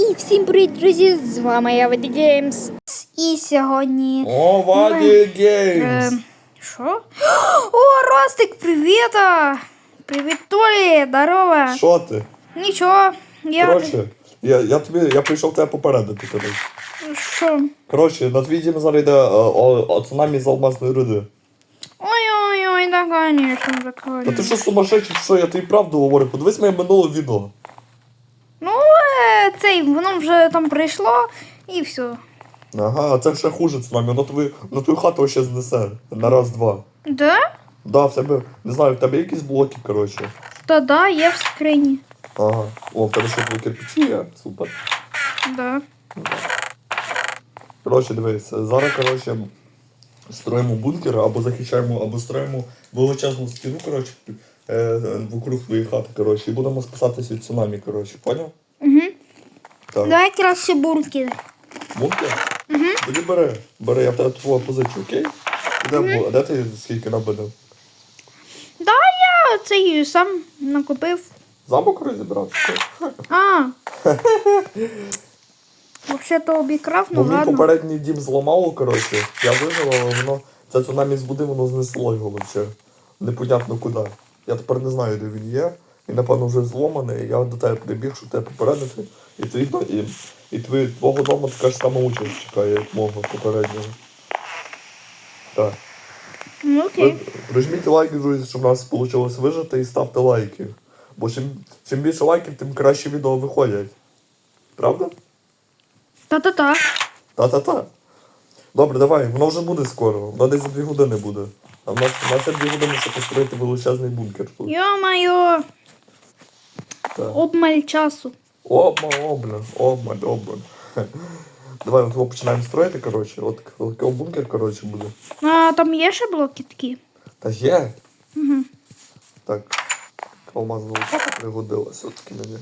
І всім привіт, друзі! З вами я Ваді Геймс. І сьогодні. О, Ваді Е, Геймс! Що? О, Ростик, привіт! Привіт, Толі! Здорово! Що ти? Нічого. Я. Коротше, я, я тобі я прийшов тебе попередити. Що? коротше на твій дім зараз йде е, цунамі з алмазної руди. Ой-ой-ой, да, конечно, да, конечно. Та ти що сумасшедший, що я тобі правду говорю? Подивись моє минуле відео. Цей, воно вже там прийшло і все. Ага, а це ще хуже цунамі, воно твою, на твою хату ще знесе. На раз-два. Да? Да, в тебе, не знаю, в тебе якісь блоки, коротше. Та да, є в скрині. Ага. О, в тебе ще твої кирпичі є. Супер. Да. Коротше, дивись, зараз, коротше, строїмо бункер або захищаємо, або строїмо величезну стіну, коротше, е, вокруг твоєї хати, коротше, і будемо спасатися від цунамі, коротше, поняв? Угу. Так. Давай краще бурки. Бункер? Угу. Тоді бери, бери, я в тебе твого позичу, окей? Ідемо, а де ти скільки набудив? Да, я цей сам накупив. Замок розібрав? А. Вообще-то обікрав, ну Бо мій попередній дім зламало, коротше, я вижив, але воно, це цунамі збудив, воно знесло його вообще. Непонятно куди. Я тепер не знаю, де він є. І напевно вже зломаний. Я до тебе прибіг, щоб тебе попередити. І твій і, і твій, твого дому така ж сама участь чекає, як мого попереднього. Так. Ну окей. прижміть лайки, друзі, щоб у нас вийшло вижити і ставте лайки. Бо чим, чим більше лайків, тим краще відео виходять. Правда? Та-та-та. Та-та-та. Добре, давай, воно вже буде скоро. Воно десь за дві години буде. А в нас, в нас є дві години, щоб построїти величезний бункер тут. Йо-майо, обмаль часу. Обма, обля, обма, обма. Давай, от його починаємо строїти, коротше. От такий бункер, коротше, буде. А там є ще блоки такі? Та є. Угу. Так. Алмазна лопата пригодилась все-таки мені.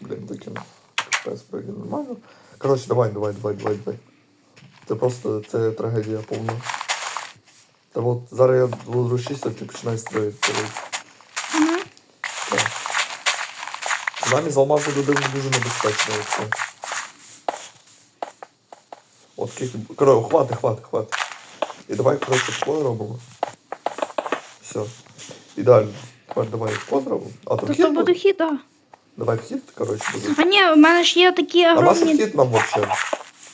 Блін, таким капець прийде нормально. Коротше, давай, давай, давай, давай, давай. Це просто це трагедія повна. Та от зараз я розчистю, ти починай строїти. коротше. Угу. Так. Нами з алмазу людини дуже небезпечно. Оце. От кілька. Коротше, хвати, хвати, хвати. І давай, коротше, тако робимо. Все. Ідеально. Тепер давай зробимо. А то то буде хід, да. Давай вхід, коротше, буде. А ні, у мене ж є такі А наш огромні. вхід нам вообще.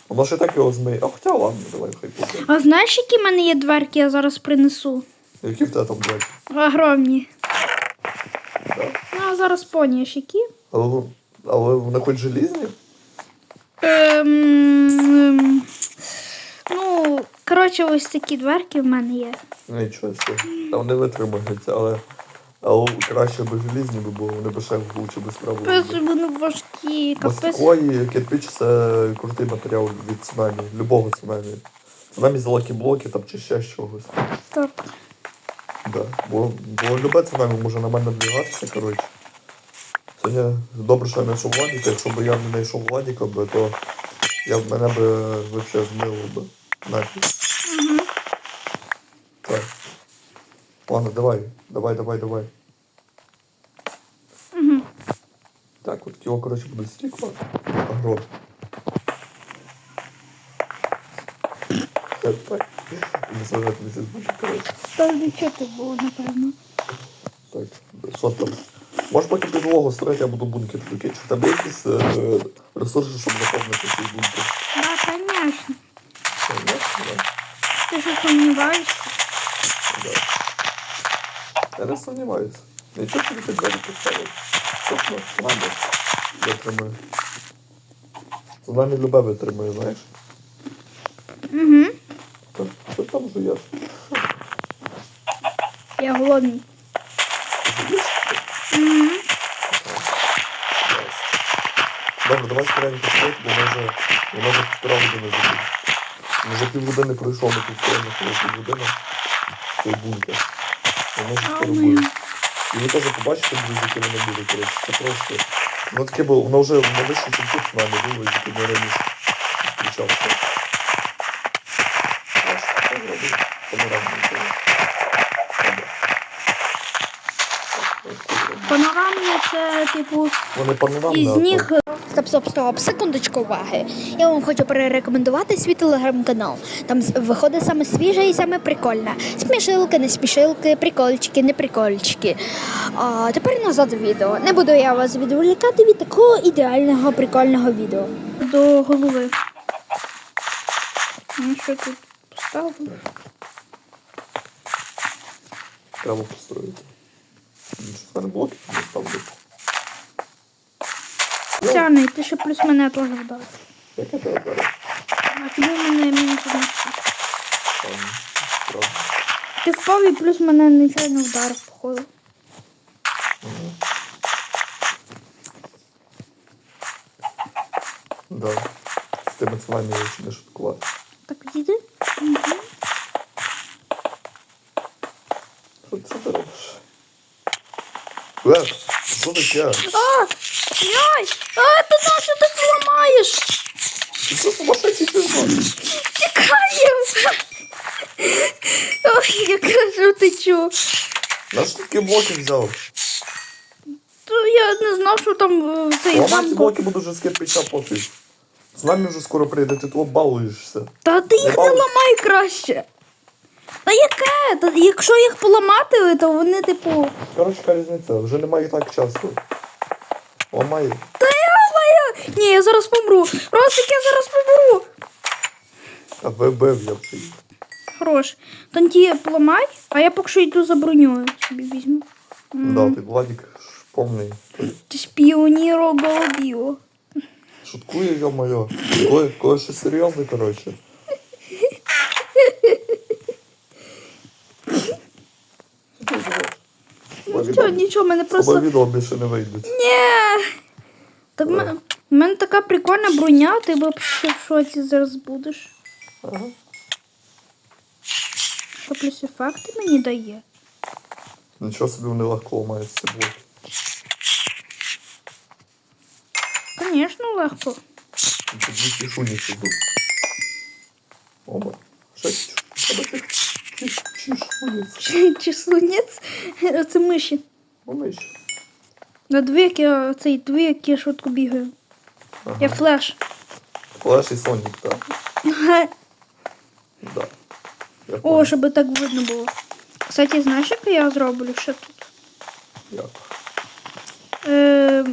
Воно ще так його змиє. А хоча ладно, давай хай буде. А знаєш, які в мене є дверки, я зараз принесу? Які в тебе там двері? Огромні. Зараз поняєш, які? Але, але вони хоч желізні? Ем, ем, ну, коротше, ось такі дверки в мене є. Нічого собі. Там не витримуються, але. Але краще би желізні би були, вони б ще лучше би справили. Капець, вони важкі, Бо капець. стекло і кирпич це крутий матеріал від цунамі, любого цунамі. Цунамі золоті блоки там чи ще чогось. Так. Да. Бо, бо любе цунамі може на мене двигатися, коротше. Сьогодні добре, що я знайшов Владіка, якщо б я не знайшов Владіка, би, то я б мене би взагалі змило би. Нафіг. Угу. Так. Ладно, давай, давай, давай, давай. Угу. Так, от його, коротше, буде стекло. Огород. Так. Не зважати місяць буде, коротше. Та нічого було, напевно. Так, що там? Можеш потім підлогу строїти, я буду бункер такий. Чи в тебе якісь е, ресурси, щоб наповнити цей бункер? Да, конечно. Ні? Да. Ти що сумніваєшся? Да. Я не сумніваюся. Нічого собі ти двері поставив. Точно, цунамі витримує. Цунамі любе витримує, знаєш? Угу. Що там жуєш? Я голодний. Жуєш? Угу. Добре, давай скоренько стоїть, бо ми вже, воно вже півтора години забув. Ми вже півгодини пройшов, ми тут стоїмо коли півгодини. Цей бункер. Воно вже скоро буде. І ви теж побачите, друзі, яке воно буде, коротше. Це просто. Воно таке було, воно вже вище, ніж тут з нами було, з яким я раніше зустрічався. А що таке? Панорамний. Добре. Так, ось тут Панорамні це, типу, Вони панорамні. із них. Стоп, стоп, стоп, секундочку уваги. Я вам хочу перерекомендувати свій телеграм-канал. Там виходить саме свіже і саме прикольне. Смішилки, не смішилки, прикольчики, не прикольчики. А тепер назад відео. Не буду я вас відволікати від такого ідеального прикольного відео. До голови. Ну що тут поставив? Треба построїти. Ну, Що це не блоки не ставлю? Сяний, ти ще плюс мене теж вдав. Яке тебе бере? А тобі мене мінус одна. Там, справді. Ти впав і плюс мене нечайно вдарив, походу. Да. З тими словами я ще не шуткувати. Так відійди. Що, що ти? Лев, що таке? А! Яй! А, ти на що ти це ламаєш? Ти що сумасшедший ти знаєш? Тікаємо! Ох, я кажу, ти чу. Наш ти такі блоки взяв? То я не знав, що там е, цей Ламати замку. блоки буду вже з кирпича пофіг. З нами вже скоро прийде, ти того балуєшся. Та ти їх не балуй. ламай краще. Та яке? Та якщо їх поламати, то вони, типу. Коротше, яка різниця, вже немає так часу. Ламай. Та я ламаю! Ні, я зараз помру. Ростик, я зараз помру. А вибив я приїду. Хорош. Танті поламай, а я поки що йду за броньою собі візьму. Да, ти Владик ж повний. Ти шпіоніро голубіо. Шуткує, йо-моє. Коли, коли ще серйозно, коротше. Що ти зробиш? З Нічого, нічого, мене просто. відео більше не вийдуть. Ні. Та в мене, в мене така прикольна броня, ти ще в шоці зараз будеш. Ага. Що плюс ефекти мені дає? Нічого собі вони легко ламають ці блоки. Звісно, легко. Тут дві чешуніці тут. Оба. Ще чешуніці. Чи- Числунець? Це миші. На дві, як я цей дві, як я швидко бігаю. Я флеш. Флеш і Сонік, так. Да. Я О, щоб так видно було. Кстати, знаєш, як я зроблю ще тут? Як? Е,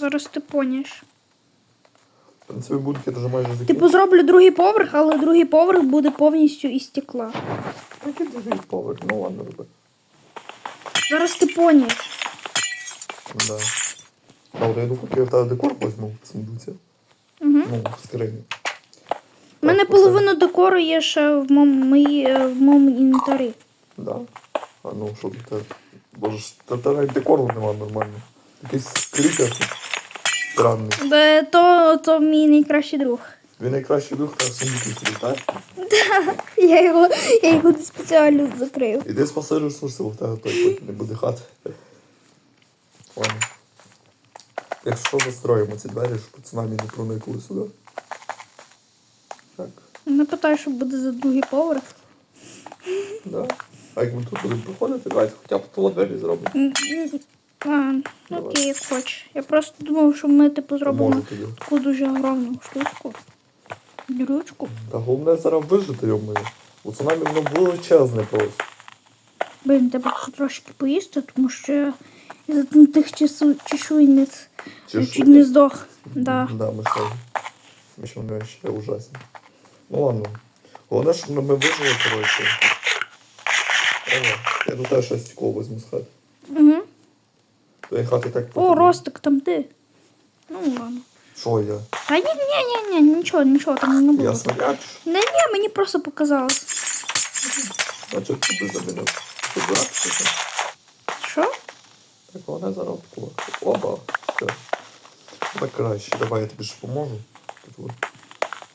зараз ти поняш. В принципі, вже майже. Типу зроблю другий поверх, але другий поверх буде повністю із стекла. Який другий поверх? Ну ладно, роби. Зараз ти поняш. Да. Правда, я поки я в тебе декор возьму в сундуці. Угу. Ну, в скрині. У мене половина декору є ще в моєму, е, інвентарі. Да. А ну, що те? Боже, та та навіть декору нема нормально. Якийсь кріпер странний. Бе, то, то мій найкращий друг. Він найкращий дух та в сундуці собі, так? Я його, я його спеціально закрив. Іди спаси ресурси, бо в тебе той потім не буде хати. Ладно. Якщо застроїмо ці двері, щоб цунамі не проникли сюди. Так, Не питаю, що буде за другий поверх. да. А як ми тут будемо проходити, давайте хоча б того двері зробимо. М, А, ну окей, як хочеш. Я просто думав, що ми типу зробимо Може тоді. таку дуже огромну штучку. Дрючку. Та головне зараз вижити йому. У цунамі воно величезне просто. Блін, треба трошки поїсти, тому що я із тих чешуйниць чуть не здох. Да. Да, ми ще. Ми ще вони ще ужасні. Ну ладно. Головне, щоб ми вижили, коротше. Ага. Я до тебе ще стекло візьму з хати. Угу. Твоєї хати так О. Ростик, там ти. Ну ладно. Що я? А ні, ні, ні, ні, нічого, нічого там не було. Я сміяч? Не, ні, мені просто показалось. Значить, тобі замінив. Ти дурак, чи що? Що? Так, вона зараз таку. Оба. Все. Так краще. Давай я тобі ж поможу. Тут от.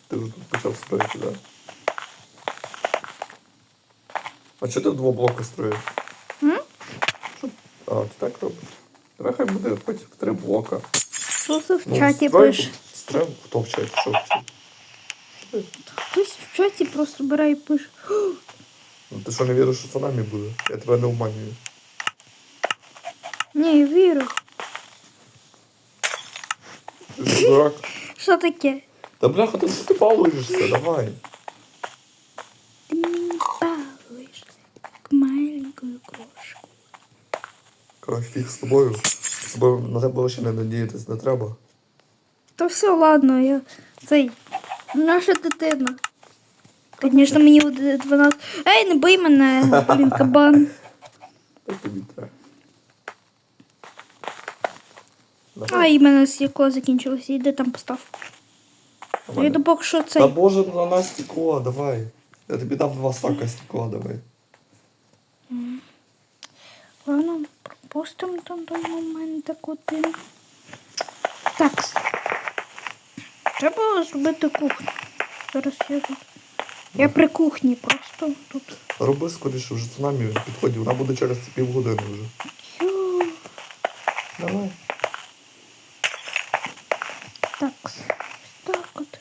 Ти вже тут почав строїти, да? А чого ти в два блоки строїш? М? Що? А, ти так робиш? Давай хай буде хоч в три блока. Що це в Ну, чаті строй- пише? Строй, хто в чаті, що в чаті? Що ти? Хтось в чаті просто бере і пише. Ну, ти що не віриш, що це нами буде? Я тебе не обманюю. Ні, вірю. Ти що, дурак? Що таке? Та бляха, ти, ти балуєшся, давай. Ти мені балуєш, як маленькою крошку. Коротше, фіг з тобою. Тобою на тебе ще не надіятись не треба. Та все, ладно, я цей. Наша дитина. Звісно, мені буде 12. Ей, не бий мене, блін, кабан. Так тобі треба. А, і мене стекло закінчилося. Іди там постав. Я поки що Та боже, на нас стекло, давай. Я тобі дам два стака стекла, давай. Ладно, пропустимо там той момент один. Так. Треба зробити кухню. Зараз я тут. Я при кухні просто тут. Роби скоріше, вже цунамі підходить, вона буде через півгодини вже. Ю. Давай. Так. Ось так от.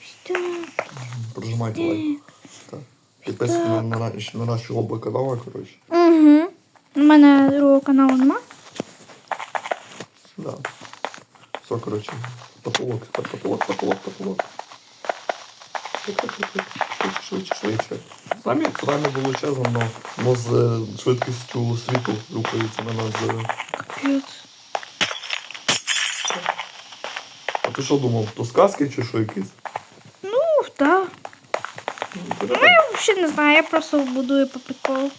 Ось так. Прожимай давай. Так. Підписуйся на, на, на, на наші оба канали, коротше. Мене другого каналу нема. Да. Все, коротше. Потолок, потолок, потолок, потолок. Швидше, швидше, швидше. Самі цунамі величезно, но, но з е, швидкістю світу рухається на нас. Капець. А ти що думав, то сказки чи що якісь? Ну, так. Ну, Ну, я взагалі не знаю, я просто будую по приколу.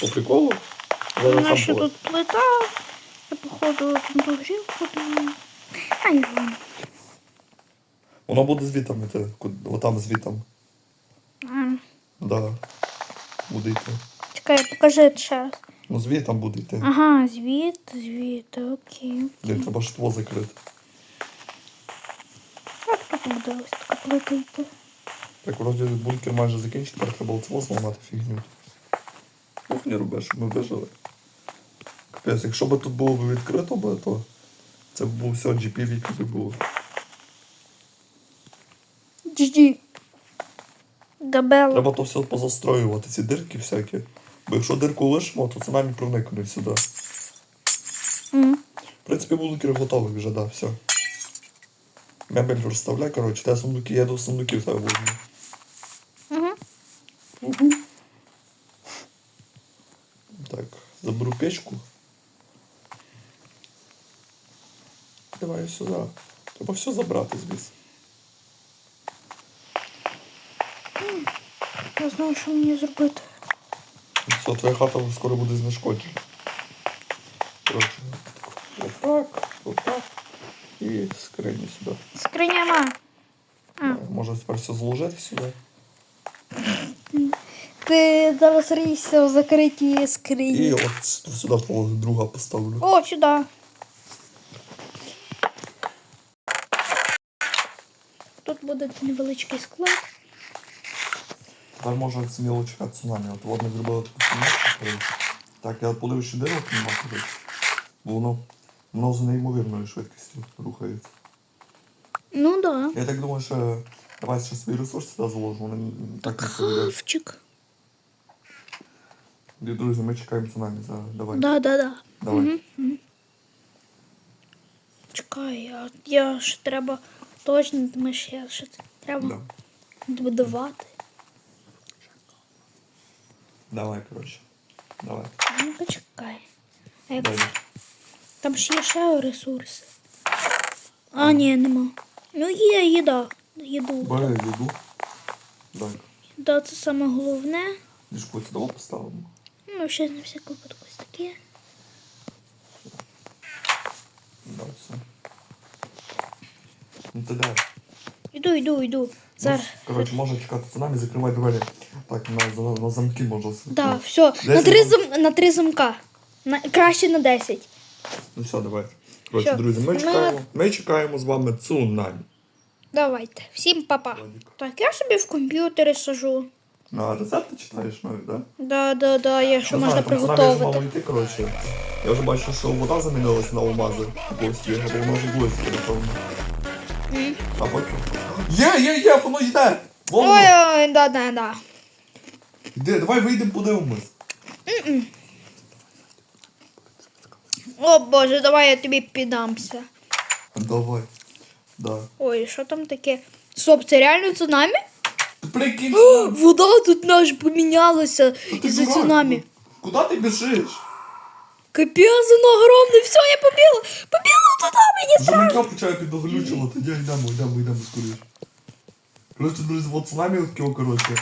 По приколу? У нас ще тут плита. Я походу ту грілку думаю. Ладно. Воно буде звітом йти. Отам звітом. А, Да. Буде йти. Чекай, покажи ще раз. Ну звітом буде йти. Ага, звіт, звіт, окей. Блін, треба шкло закрити. Як тут буде ось така плита йти? Так, вроді бункер майже закінчить, тепер треба оцього зламати фігню. Кухню роби, щоб ми вижили. Капець, якщо б тут було б відкрито, би, то це б був все GP би було. GG. Габела. Треба то все позастроювати, ці дирки всякі. Бо якщо дирку лишимо, то це нам проникне сюди. М. В принципі, бункер готовий вже, да, все. Мебель розставляй, коротше, те сундуки, я до сундуків тебе возьму. Угу. Так, заберу печку. Давай сюди. Треба все забрати звідси. Я знаю, що мені зробити. Все, твоя хата скоро буде знешкоджена. Коротше, отак, отак. І скрині сюди. Скриняма. А. Може тепер все зложити сюди. Ти зараз рійся в закритій І скрині. от сюди твого друга поставлю. О, сюди. Тут буде невеличкий склад. Тепер може сміло чекати цунамі. От вони зробили таку сім'ю. Так, я що дирок нема, коротше. Бо воно, воно з неймовірною швидкістю рухається. Ну да. Я так думаю, що давай ще свій ресурс сюди заложу, вони так не поведуть. Хавчик. Друзі, ми чекаємо цунамі зараз. Давай. Да, да, да. Давай. Чекай, я, я ще треба точно, тому ще треба Да. будувати. Давай, коротше. Давай. Ну, почекай. А як... Там ж є ще ресурси. А, ні, нема. Ну, є їда. Їду. Бери їду. Дай. Да, це саме головне. Ліжку сюди поставимо. Ну, ще на всяк випадку таке. Да, все. Ну ти дай. Іду, йду, йду. Зараз. Ну, коротше, може чекати цунамі, закривай двері. Так, на, на, на замки може. Да, все. На три, зам- на три замка. На... Краще на 10. Ну все, давай. Коротше, Всьо. друзі, ми Ми- чекаємо. Ми чекаємо з вами цунамі. Давайте. Всім папа. Владик. Так, я собі в комп'ютері сажу. Ну, а рецепти читаєш навіть, так? Да? Да, да, да, є що Не можна знаю, там цунамі вже мало приготувати. йти, коротше. Я вже бачу, що вода замінилася на алмази. Гості, або воно вже близько, напевно. Є, є, є, воно йде! Вон воно. Ой, ой, да, да, да. Іди, давай вийдемо, подивимось. О боже, давай я тобі піддамся. Давай. Да. Ой, що там таке? Стоп, це реально цунамі? Прикинь, О, вода тут наш помінялася ти із-за дурак, цунамі. Куди ти біжиш? Капець, воно огромне. Все, я побігла. Побігла туди, мені Вже мене почає підоглючувати, тоді йдемо, йдемо, йдемо скоріше. Коротше, друзі, от з нами от кіо, коротше.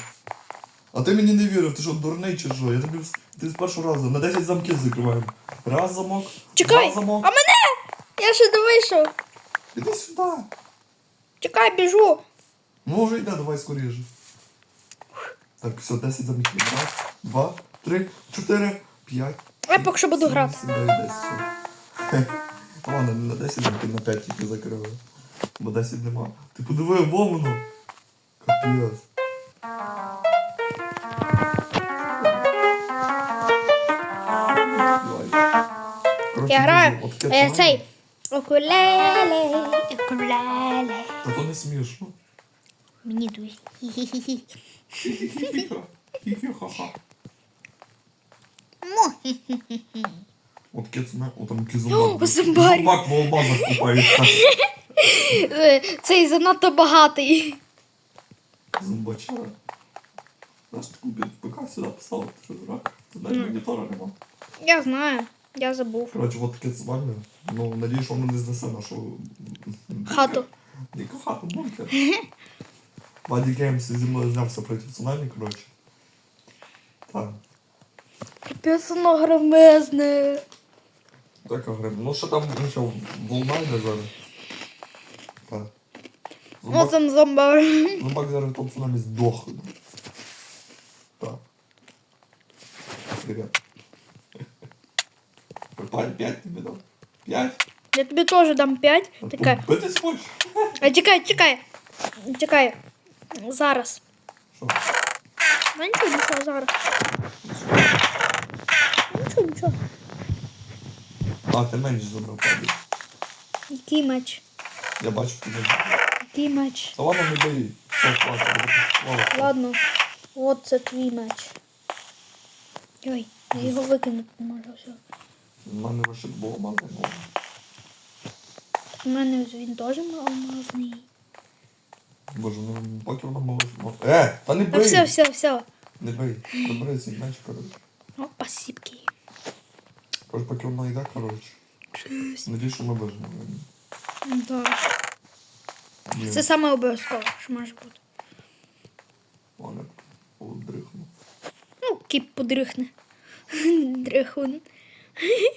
А ти мені не вірив, ти що, дурний чи що? Я тобі ти з першого разу на 10 замків закриваємо. Раз замок, Чекай, два замок. а мене? Я ще не вийшов. Іди сюди. Чекай, біжу. Ну вже йде, давай скоріше. Так, все, 10 замків. Раз, два, три, чотири, п'ять. Я поки що буду грати. Ладно, не на 10 замків, на 5 тільки закрили. Бо 10 нема. Ти подиви, во воно. Капець. Я граю. я цей. Окулеле, окулеле. Та то не смішно. Мені дуже. Хі-хі-хі. Хі-хі-ха-ха. Му. От таке цунамі, от там який О. Зомбак в алмазах купається. Е, Цей занадто багатий. Зомбачара. Наш таку під ПК сюди поставив, ти що дурак? Тут навіть монітора нема. Я знаю, я забув. Коротше, от таке цунамі. Ну, надію, що воно не знесе нашу... Хату. Яку хату, бункер. Баді Геймс зі мною знявся проти цунамі, коротше. Так. Капець воно громезне. Так, грим. Ну що там, ну що, волна йде зараз? Так. О, Зомбак, там зомбар. зомбак зараз в тому цунамі здохне. Так. Привет. Парень, п'ять тобі дав. П'ять? Я тобі теж дам 5. А Така. тут Битись хочеш? А чекай, чекай. Чекай. Зараз. Що? Ну нічого, нічого, зараз. Нічого, нічого. А, ти менш забрав падає. Який меч? Я бачу тебе. Який меч? Та ладно, не бери. Все, хватить. ладно. Ладно. От це твій меч. Ой, я його викинути не можу. Все. У мене лише було мало. У мене він теж алмазний. Боже, ну поки воно мало. Е, та не Та бий! все, все, все. Не бий. Забери цей меч, коротше. О, спасибки. Коротше, поки воно йде, коротше. Надіюсь, що ми вижимо. Ну, так. Ні, Це саме обов'язково, що може бути. Ладно, подрихну. Ну, кіп подрихне. Дрихун.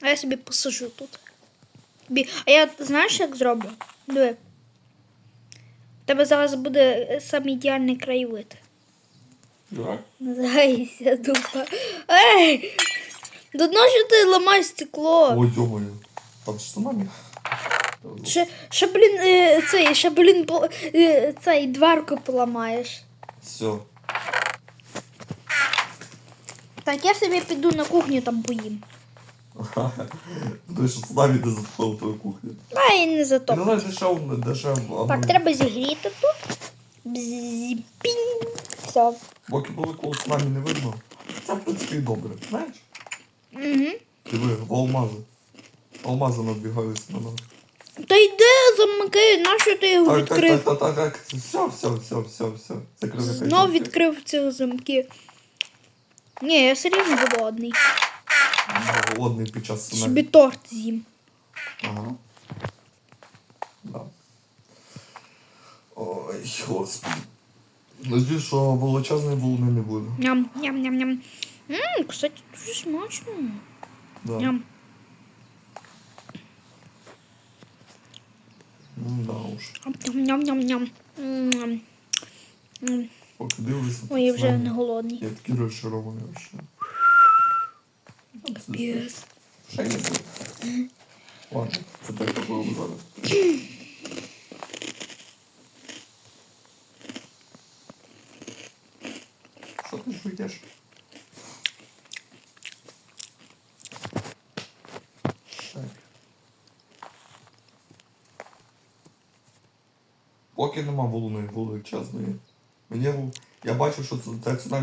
А я собі посажу тут. Бі- А я знаєш, як зроблю? Диви. У тебе зараз буде е, саме ідеальний краєвид. Як? Називається дупа. Ей! До що ти ламаєш стекло? Ой, йомою. Там ж цунамі. Ще, ще блін, е, цей, ще, блін, по- е, цей дверку поламаєш. Все. Так, я собі піду на кухню там поїм. Той, що цунамі не затопив твою кухню. А і не Ти затоп. не знаєш, дешев, дешев. Так, треба зігріти тут. Бззі, пінь. Все. Поки були коли цунамі не видно. Це, в принципі, і добре. Знаєш? Угу. Диви, в алмази. Алмази надбігаються на нас. Та йди замки, нащо ти його Так, відкрив? так, так, так, так. Все, все, все, все, все. Закрили Знов відкрив ці замки. Ні, я все рівно голодний. Голодний під час Собі торт з'їм. Ага. Да. Ой, господи. Надіюсь, що величезної волни не буде. Ням, ням, ням, ням. Ммм, кстати, дуже смачно. Да. Ням. Ну, да уж. Ням, ням, ням. М. М. Поки дивлюся. Ой, я вже не голодний. Я такий розчарований вообще. Піс. Ще не буде. Ладно, це так такого зараз. Що ти жуєш? Поки нема волни величезної. Мені я бачу, що це,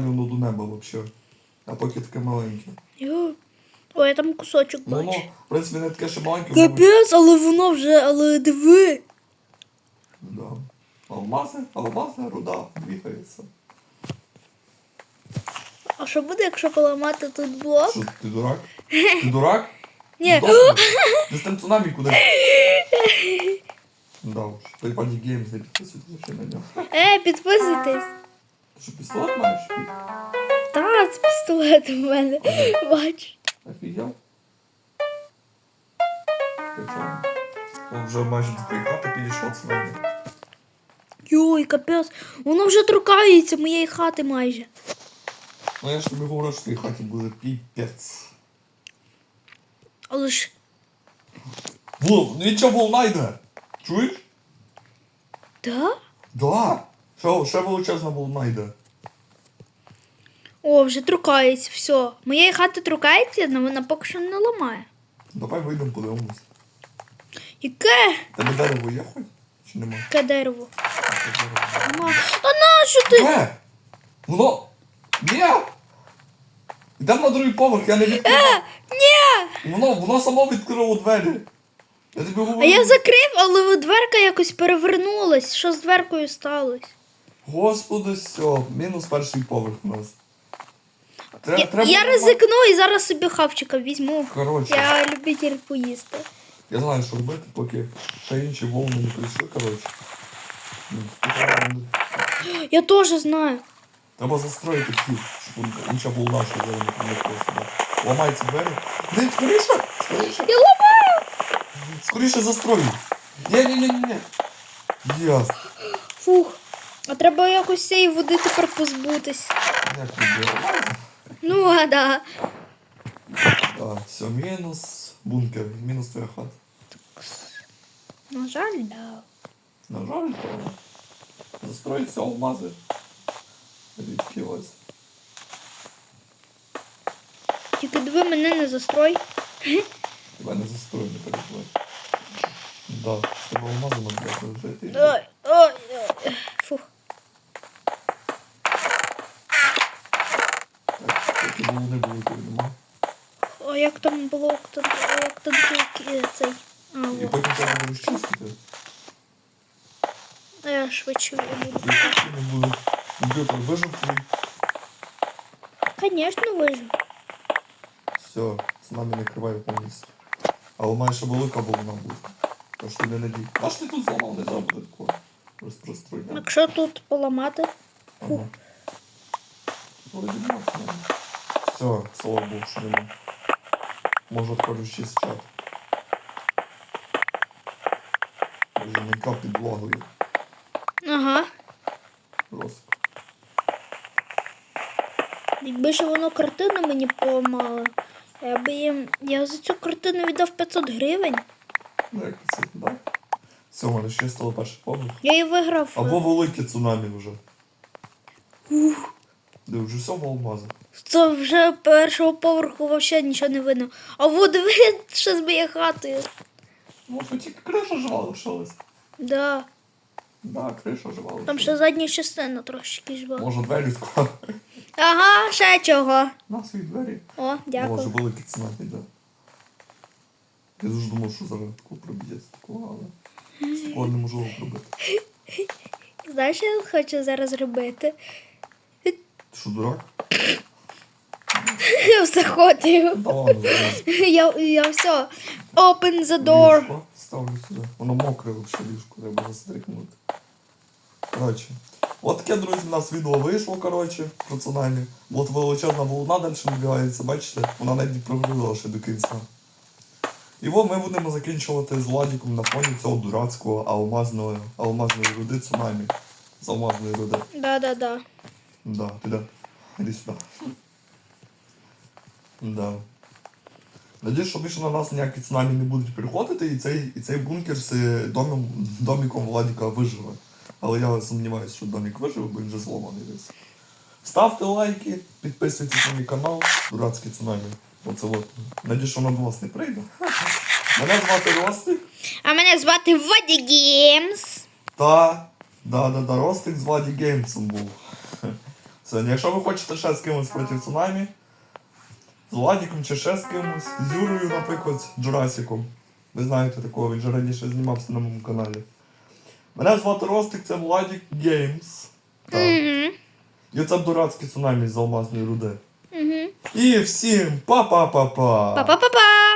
воно до неба взагалі. А поки таке маленьке. Ой, там кусочок Ну, бачу. воно, в принципі, не таке ще маленьке. Капець, але воно вже, але диви. Да. Алмази, алмазна руда двигається. А що буде, якщо поламати тут блок? Що, ти дурак? Ти дурак? Ні. Ти з тим цунамі куди? Да уж. Той пані Геймс не підписуйте ще на нього. Е, підписуйтесь. Ти що, пістолет маєш? Та, це пістолет у мене. Бач. Офігел? Чого? Он вже майже до твоєї хати підійшов цунамі. Йой, капець. Воно вже торкається моєї хати майже. Ну я ж тобі говорю, що в твоїй хаті буде піпець. Але ж. Вов, ну волна йде. Чуєш? Да? Да. Ще, ще величезна волна йде. О, вже торкається, все. Моєї хати торкається, але вона поки що не ламає. Давай вийдемо, подивимось. Яке? Тебе дерево є хоч? Чи нема? Яке дерево? Нема. Та нащо ти? Де? Воно. Ні! Йдемо на другий поверх, я не відкривав. Ні! Воно, воно само відкрило двері. Я. А я закрив, але дверка якось перевернулась. Що з дверкою сталося? Господи, все, мінус перший поверх у нас. Тре- Я, треба я ризикну і зараз собі хавчика візьму. Коротше, Я любитель поїсти. я знаю, що робити, поки ще інші волни не прийшли, коротше. Ну, Я теж знаю. Треба застроїти вхід, щоб інша волна, що зараз не проникла сюди. Ці двері. Скоріше! Скоріше! Я ламаю! Скоріше застрою! Ні, ні, ні, ні, ні. Яс. Фух. А треба якось цієї води тепер позбутись. Як тобі? Ну, а да. Так, все, мінус бункер, мінус твоя хата. На жаль, да. На жаль, то застроїться алмази. Рідкі ось. Тільки диви мене не застрой. Тебе не застрою, не. Да, алмази нам треба жити. Ой, ой, ой. Фух. Так, такі волни були, коли нема. А як там блок, там, а як там тільки цей. А, І вот. потім треба буде розчистити. А я швидше буду. І не буде. Комп'ютер вижив твій. Звісно, вижу. Все, з нами не криває повністю. Але має ще велика волна буде. Тож ти не надій. А ж ти тут зламав, не треба буде такого. Розпроструйня. Якщо тут поламати. Ага. З. Все, слава Богу, що нема. Можу тепер чист чат. Боже, яка підлогою. Ага. Просто. Якби ж воно картину мені поламало, я би їм. Я за цю картину віддав 500 гривень. Ну, як це, так? Все, в мене ще стало перший поверх. Я її виграв. е, Або велике цунамі вже. Де вже все в. Це вже першого поверху взагалі нічого не видно. А во диви, що з моєю хатою. Ну, то тільки криша жива лишилась. Да. Да, криша жива лишилась. Там ще задня частина трошки жива. Може двері відкрити. Ага, ще чого. На свої двері. О, Може дякую. великий цунамі, да. Я дуже думав, що зараз такого проб'ється такого, але такого неможливо пробити. Знаєш, що я хочу зараз робити? Ти що, дурак? Я все хотів. Та ладно, зараз. Я, я все. Open the door. Ліжко ставлю сюди. Воно мокре взагалі ліжко, треба застрикнути. Коротше. От таке, друзі, у нас відео вийшло, коротше, про цунамі. От величезна волна далі набігається, бачите? Вона навіть не прогрузила ще до кінця. І от ми будемо закінчувати з Владіком на фоні цього дурацького алмазної, алмазної руди цунамі. З алмазної руди. Да-да-да. Да, піде. Іди сюди. Да. Надіюсь, що більше на нас ніякі цунамі не будуть приходити, і цей, і цей бункер з доміком Владіка виживе. Але я сумніваюся, що домік виживе, бо він вже зломаний десь. Ставте лайки, підписуйтесь на мій канал, дурацький цунамі. Оце от. Надіюсь, що до вас не прийде. Мене звати Ростик. А мене звати Воді Геймс. Та, да, да, да, Ростик з Владі Геймсом був. Сьогодні, якщо ви хочете ще з кимось проти цунамі, З Владіком чи ще з кимось. З Юрою, наприклад, Джурасіком. Ви знаєте такого, він же раніше знімався на моєму каналі. Мене звати Ростик, це Владік Геймс. Так. І це дурацький цунамі з алмазної руди. І всім па-па-па-па! Па-па-па-па!